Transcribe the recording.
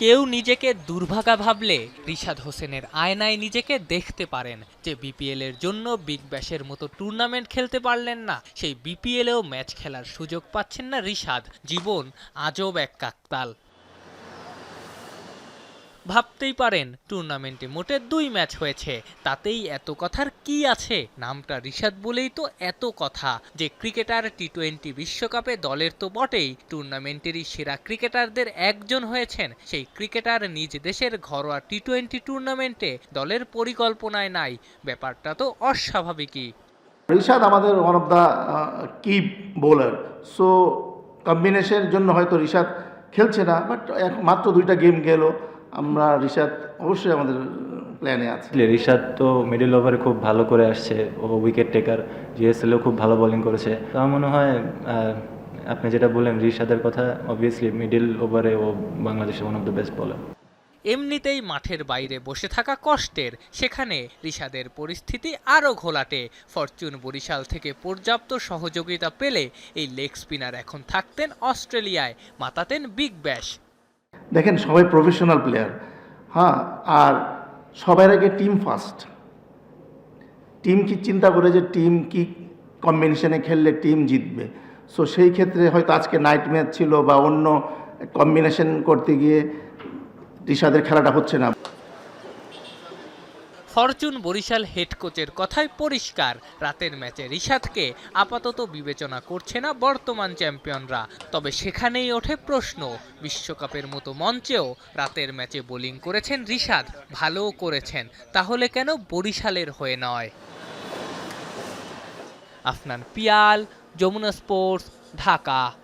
কেউ নিজেকে দুর্ভাগা ভাবলে রিশাদ হোসেনের আয়নায় নিজেকে দেখতে পারেন যে বিপিএল এর জন্য বিগ ব্যাশের মতো টুর্নামেন্ট খেলতে পারলেন না। সেই বিপিএলেও ম্যাচ খেলার সুযোগ পাচ্ছেন না রিশাদ। জীবন আজব এক কাকতাল। ভাবতেই পারেন টুর্নামেন্টে মোটে দুই ম্যাচ হয়েছে। তাতেই এত কথার কি আছে? নামটা রিশাদ বলেই তো এত কথা। যে ক্রিকেটার টি টোয়েন্টি বিশ্বকাপে দলের তো বটেই টুর্নামেন্টেরই সেরা ক্রিকেটারদের একজন হয়েছেন। সেই ক্রিকেটার নিজ দেশের ঘরোয়া টি টোয়েন্টি টুর্নামেন্টে দলের পরিকল্পনায় নাই। ব্যাপারটা তো অস্বাভাবিকই। রিশাদ আমাদের one of the key bowler so কম্বিনেশনের জন্য হয়তো রিশাদ খেলছে না বাট মাত্র দুইটা গেম গেল। আমরা রিশাদ অবশ্যই আমাদের প্ল্যানে আছে। আসলে রিশাদ তো মিডল ওভারে খুব ভালো করে আসছে ও উইকেট টেকার জিএসএলও খুব ভালো বোলিং করেছে। তো আমার মনে হয় আপনি যেটা বললেন রিশাদের কথা অবভিয়াসলি মিডল ওভারে ও বাংলাদেশের ওয়ান অফ দ্য বেস্ট বলার এমনিতেই মাঠের বাইরে বসে থাকা কষ্টের সেখানে রিশাদের পরিস্থিতি আরও ঘোলাটে। ফরচুন বরিশাল থেকে পর্যাপ্ত সহযোগিতা পেলে এই লেগ স্পিনার এখন থাকতেন অস্ট্রেলিয়ায় মাতাতেন বিগ ব্যাশ দেখেন সবাই প্রফেশনাল প্লেয়ার হ্যাঁ আর সবার আগে টিম ফার্স্ট টিম কি চিন্তা করে যে টিম কি কম্বিনেশনে খেললে টিম জিতবে? সো সেই ক্ষেত্রে হয়তো আজকে নাইট ম্যাচ ছিল বা অন্য কম্বিনেশন করতে গিয়ে রিশাদের খেলাটা হচ্ছে না। ফরচুন বরিশাল হেড কোচের কথাই পরিষ্কার। রাতের ম্যাচে রিশাদকে আপাতত বিবেচনা করছে না বর্তমান চ্যাম্পিয়নরা। তবে সেখানেই ওঠে প্রশ্ন, বিশ্বকাপের মতো মঞ্চেও রাতের ম্যাচে বোলিং করেছেন রিশাদ, ভালোও করেছেন, তাহলে কেন বরিশালের হয়ে নয়? আফনান পিয়াল, যমুনা স্পোর্টস, ঢাকা।